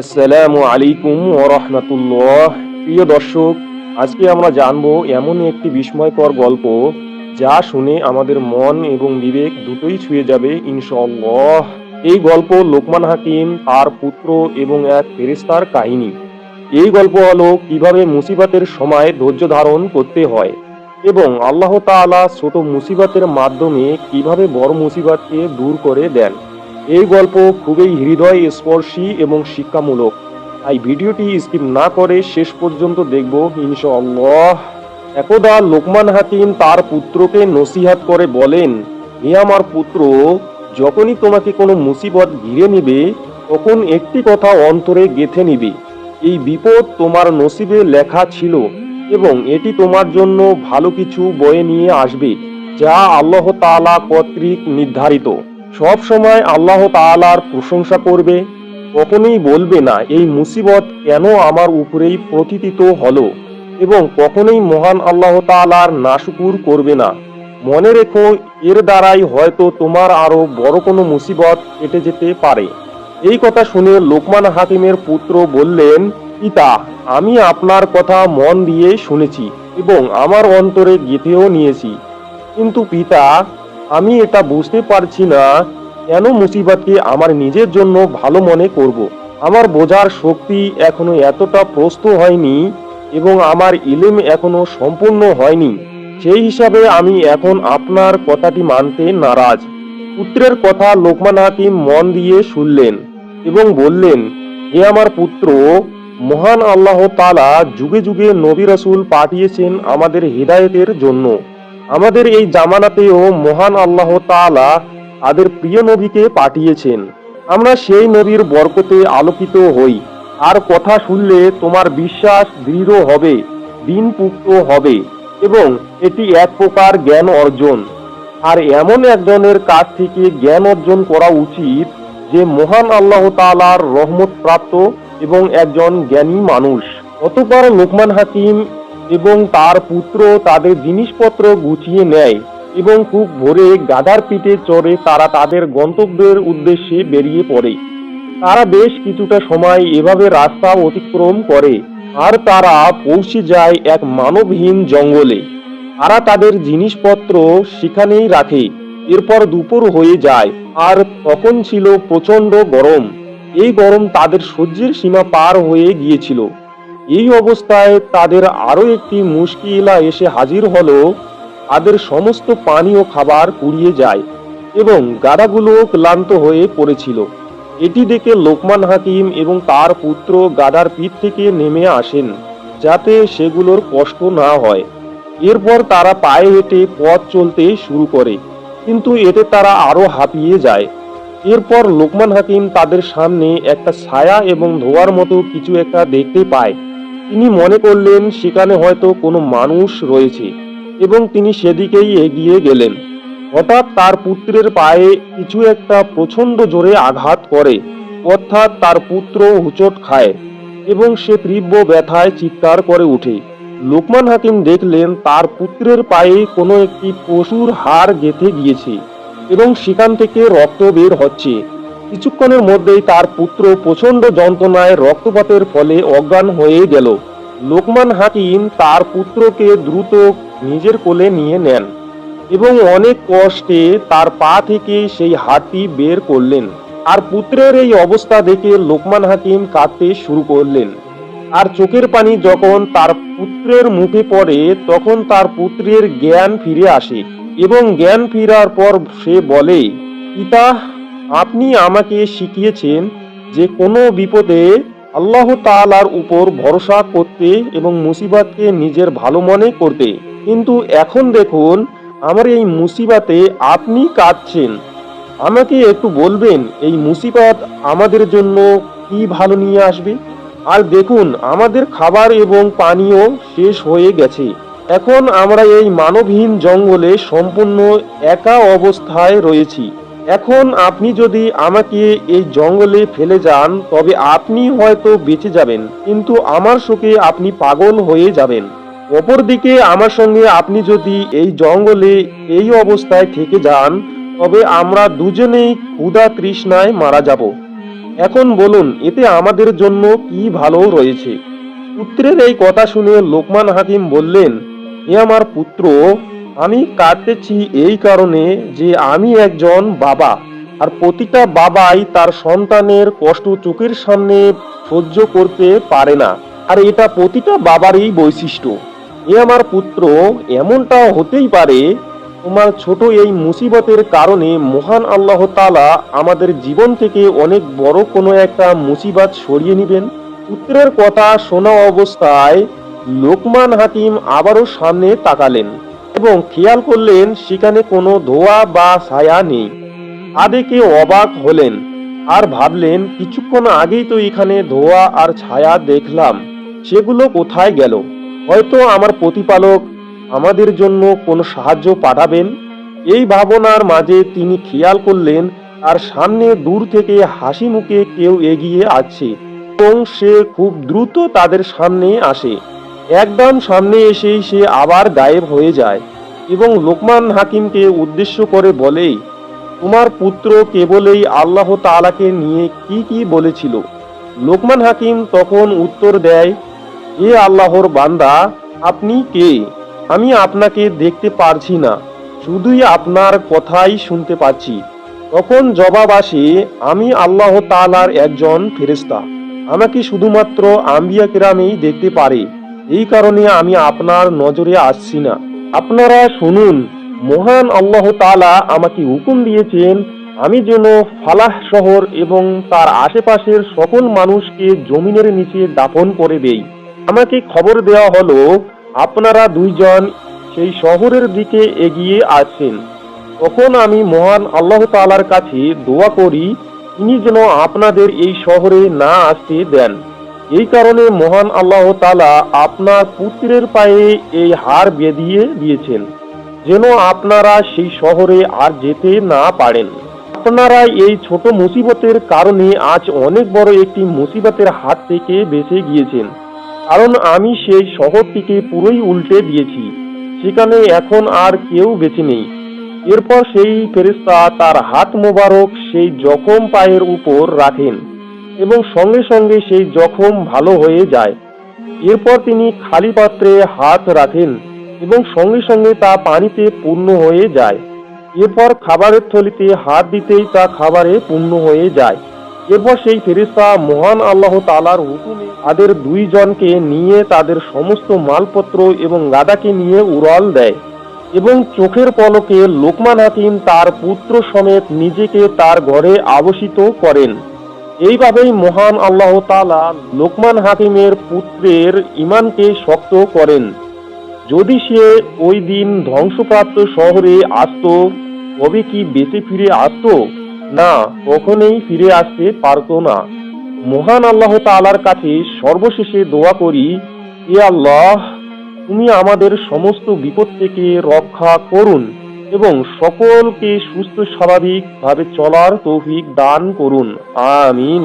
আসসালামু আলাইকুম ওরহমতুল্লাহ প্রিয় দর্শক, আজকে আমরা জানব এমন একটি বিস্ময়কর গল্প যা শুনে আমাদের মন এবং বিবেক দুটোই ছুঁয়ে যাবে, ইনশাআল্লাহ। এই গল্প লোকমান হাকিম, তার পুত্র এবং এক ফেরেস্তার কাহিনী। এই গল্প হলো কীভাবে মুসিবতের সময় ধৈর্য ধারণ করতে হয় এবং আল্লাহ তাআলা ছোট মুসিবতের মাধ্যমে কীভাবে বড় মুসিবতকে দূর করে দেন। এই গল্প খুবই হৃদয় স্পর্শী এবং শিক্ষামূলক। তাই ভিডিওটি স্কিপ না করে শেষ পর্যন্ত দেখব, ইনশাআল্লাহ। একদা লোকমান হাকিম তার পুত্রকে নসিহাত করে বলেন, হে আমার পুত্র, যখনই তোমাকে কোনো মুসিবত ঘিরে নিবে, তখন একটি কথা অন্তরে গেথে নিবে। এই বিপদ তোমার নসিবে লেখা ছিল এবং এটি তোমার জন্য ভালো কিছু বয়ে নিয়ে আসবে, যা আল্লাহ তাআলা কর্তৃক নির্ধারিত। সব সময় আল্লাহ তাআলার প্রশংসা করবে। কখনোই বলবে না, এই মুসিবত কেন আমার উপরেই প্রতিতিত হলো এবং কখনোই মহান আল্লাহ তাআলার নাশুকুর করবে না। মনে রেখো, এর দ্বারাই হয়তো তোমার আরও বড় কোনো মুসিবত কেটে যেতে পারে। এই কথা শুনে লোকমান হাকিমের পুত্র বললেন, পিতা, আমি আপনার কথা মন দিয়ে শুনেছি এবং আমার অন্তরে গেঁথেও নিয়েছি। কিন্তু পিতা আমি এটা বুঝতে পারছি না কেন মুসিবতকে আমার নিজের জন্য ভালো মনে করব। আমার বোঝার শক্তি এখনও এতটা প্রস্ত হয়নি এবং আমার ইলিম এখনও সম্পূর্ণ হয়নি। সেই হিসাবে আমি এখন আপনার কথাটি মানতে নারাজ। পুত্রের কথা লোকমান হাকিম মন দিয়ে শুনলেন এবং বললেন, হে আমার পুত্র, মহান আল্লাহ তালা যুগে যুগে নবী রসুল পাঠিয়েছেন আমাদের হৃদায়তের জন্য। আমাদের এই জামানাতেও মহান আল্লাহ তাআলা তাদের প্রিয় নবীকে পাঠিয়েছেন। আমরা সেই নবীর বরকতে আলোকিত হই। আর কথা শুনলে তোমার বিশ্বাস দৃঢ় হবে দিন পুক্ত হবে এবং এটি এক প্রকার জ্ঞান অর্জন। আর এমন একজনের কাছ থেকে জ্ঞান অর্জন করা উচিত যে মহান আল্লাহ তাআলার রহমত প্রাপ্ত এবং একজন জ্ঞানী মানুষ। অতপর লোকমান হাকিম এবং তার পুত্র তাদের জিনিসপত্র গুছিয়ে নেয় এবং খুব ভোরে গাধার পিঠে চড়ে তারা তাদের গন্তব্যের উদ্দেশ্যে বেরিয়ে পড়ে। তারা বেশ কিছুটা সময় এভাবে রাস্তা অতিক্রম করে আর তারা পৌঁছে যায় এক মানবহীন জঙ্গলে। তারা তাদের জিনিসপত্র সেখানেই রাখে, এরপর দুপুর হয়ে যায় আর তখন ছিল প্রচণ্ড গরম। এই গরম তাদের সহ্যের সীমা পার হয়ে গিয়েছিল। এই অবস্থায় তাদের আরও একটি মুশকিলা এসে হাজির হলো, তাদের সমস্ত পানি ও খাবার কুড়িয়ে যায় এবং গাদাগুলো ক্লান্ত হয়ে পড়েছিল। এটি দেখে লোকমান হাকিম এবং তার পুত্র গাদার পিঠ থেকে নেমে আসেন, যাতে সেগুলোর কষ্ট না হয়। এরপর তারা পায়ে হেঁটে পথ চলতে শুরু করে, কিন্তু এতে তারা আরও হাঁপিয়ে যায়। এরপর লোকমান হাকিম তাদের সামনে একটা ছায়া এবং ধোয়ার মতো কিছু একটা দেখতে পায়। তিনি মনে করলেন সেখানে হয়তো কোনো মানুষ রয়েছে এবং তিনি সেদিকেই এগিয়ে গেলেন। হঠাৎ তার পুত্রের পায়ে কিছু একটা প্রচণ্ড জোরে আঘাত করে, অর্থাৎ তার পুত্র হুচট খায় এবং সে তীব্র ব্যথায় চিৎকার করে ওঠে। লোকমান হাকিম দেখলেন তার পুত্রের পায়ে কোনো একটি পশুর হাড় গেঁথে গিয়েছে এবং সেখান থেকে রক্ত বের হচ্ছে। কিছুক্ষণের মধ্যেই তার পুত্র প্রচণ্ড যন্ত্রণায় রক্তপাতের ফলে অজ্ঞান হয়ে গেল। লোকমান হাকিম তার পুত্রকে দ্রুত নিজের কোলে নিয়ে নেন এবং অনেক কষ্টে তার পা থেকে সেই হাড়টি বের করলেন। আর পুত্রের এই অবস্থা দেখে লোকমান হাকিম কাঁদতে শুরু করলেন। আর চোখের পানি যখন তার পুত্রের মুখে পড়ে, তখন তার পুত্রের জ্ঞান ফিরে আসে এবং জ্ঞান ফেরার পর সে বলে, পিতা আপনি আমাকে শিখিয়েছেন যে কোনো বিপদে আল্লাহ তাআলার উপর ভরসা করতে এবং মুসিবাতকে নিজের ভালো মনে করতে। কিন্তু এখন দেখুন, আমার এই মুসিবাতে আপনি কাঁদছেন। আমাকে একটু বলবেন, এই মুসিবত আমাদের জন্য কি ভালো নিয়ে আসবে? আর দেখুন, আমাদের খাবার এবং পানীয় শেষ হয়ে গেছে। এখন আমরা এই মানবহীন জঙ্গলে সম্পূর্ণ একা অবস্থায় রয়েছি। এখন আপনি যদি আমাকে এই জঙ্গলে ফেলে যান, তবে আপনি হয়তো বেঁচে যাবেন, কিন্তু আমার শোকে আপনি পাগল হয়ে যাবেন। অপরদিকে আমার সঙ্গে আপনি যদি এই জঙ্গলে এই অবস্থায় থেকে যান, তবে আমরা দুজনেই ক্ষুধা তৃষ্ণায় মারা যাব। এখন বলুন, এতে আমাদের জন্য কি ভালো রয়েছে? পুত্রের এই কথা শুনে লোকমান হাকিম বললেন এ আমার পুত্র আমি কাঁদতেছি এই কারণে যে আমি একজন বাবা, আর প্রতিটা বাবাই তার সন্তানের কষ্ট চোখের সামনে সহ্য করতে পারে না। আর এটা প্রতিটা বাবারই বৈশিষ্ট্য। এ আমার পুত্র, এমনটা হতেই পারে, তোমার ছোট এই মুসিবতের কারণে মহান আল্লাহ তাআলা আমাদের জীবন থেকে অনেক বড় কোনো একটা মুসিবত সরিয়ে নেবেন। পুত্রের কথা শোনা অবস্থায় লোকমান হাকিম আবারও সামনে তাকালেন। এবং খেয়াল করলেন সেখানে কোনো ধোয়া বা ছায়া নেই। দেখে অবাক হলেন আর ভাবলেন, কিছুক্ষণ আগেই তো এখানে ধোয়া আর ছায়া দেখলাম, সেগুলো কোথায় গেল? হয়তো আমার প্রতিপালক আমাদের জন্য কোনো সাহায্য পাঠাবেন? এই ভাবনার মাঝে তিনি খেয়াল করলেন তার সামনে দূর থেকে হাসি মুখে কেউ এগিয়ে আছে এবং সে খুব দ্রুত তাদের সামনে আসে। একদম সামনে এসেই সে আবার গায়েব হয়ে যায়। এবং লোকমান হাকিমকে উদ্দেশ্য করে বলে, তোমার পুত্র কেবলই আল্লাহ তাআলাকে নিয়ে কি কি বলেছিল? লোকমান হাকিম তখন উত্তর দেয় হে আল্লাহর বান্দা, আপনি কে? আমি আপনাকে দেখতে পারছি না, শুধুই আপনার কথাই শুনতে পাচ্ছি। তখন জবাব আসে, আমি আল্লাহ তালার একজন ফেরেশতা। আমাকে শুধুমাত্র আম্বিয়া কেরামেই দেখতে পারে। এই কারণে আমি আপনার নজরে আসছি না। আপনারা শুনুন, মহান আল্লাহ তাআলা আমাকে হুকুম দিয়েছেন, আমি যেন ফালাহ শহর এবং তার আশেপাশের সকল মানুষকে জমিনের নিচে দাফন করে দেই। আমাকে খবর দেওয়া হলো, আপনারা দুইজন সেই শহরের দিকে এগিয়ে আসছেন তখন আমি মহান আল্লাহ তাআলার কাছে দোয়া করি, তিনি যেন আপনাদের এই শহরে না আসতে দেন। এই কারণে মহান আল্লাহ তালা আপনার পুত্রের পায়ে এই হার বেঁধিয়ে দিয়েছেন, যেন আপনারা সেই শহরে আর যেতে না পারেন। আপনারা এই ছোট মুসিবতের কারণে আজ অনেক বড় একটি মুসিবতের হাত থেকে বেঁচে গিয়েছেন। কারণ আমি সেই শহরটিকে পুরোই উল্টে দিয়েছি, সেখানে এখন আর কেউ বেঁচে নেই। এরপর সেই ফেরেশতা তার হাত মোবারক সেই জখম পায়ের উপর রাখেন। এবং সঙ্গে সঙ্গে সেই জখম ভালো হয়ে যায়। এরপর তিনি খালি পাত্রে হাত রাখেন এবং সঙ্গে সঙ্গে তা পানিতে পূর্ণ হয়ে যায়। এরপর খাবারের থলিতে হাত দিতেই তা খাবারে পূর্ণ হয়ে যায়। এরপর সেই ফেরেশতা মহান আল্লাহ তালার হুকুমে তাদের দুইজনকে নিয়ে তাদের সমস্ত মালপত্র এবং গাদাকে নিয়ে উড়াল দেয় এবং চোখের পলকে লোকমান হাকিম তার পুত্র সমেত নিজেকে তার ঘরে আবসিত করেন। এইভাবেই মহান আল্লাহ তালা লোকমান হাকিমের পুত্রের ইমানকে শক্ত করেন। যদি সে ওই দিন ধ্বংসপ্রাপ্ত শহরে আসত, তবে কি বেঁচে ফিরে আসত? না, কখনোই ফিরে আসতে পারতো না। মহান আল্লাহ তালার কাছে সর্বশেষে দোয়া করি এ আল্লাহ, তুমি আমাদের সমস্ত বিপদ থেকে রক্ষা করুন। এবং সকলকে সুস্থ স্বাভাবিকভাবে চলার তৌফিক দান করুন। আমিন।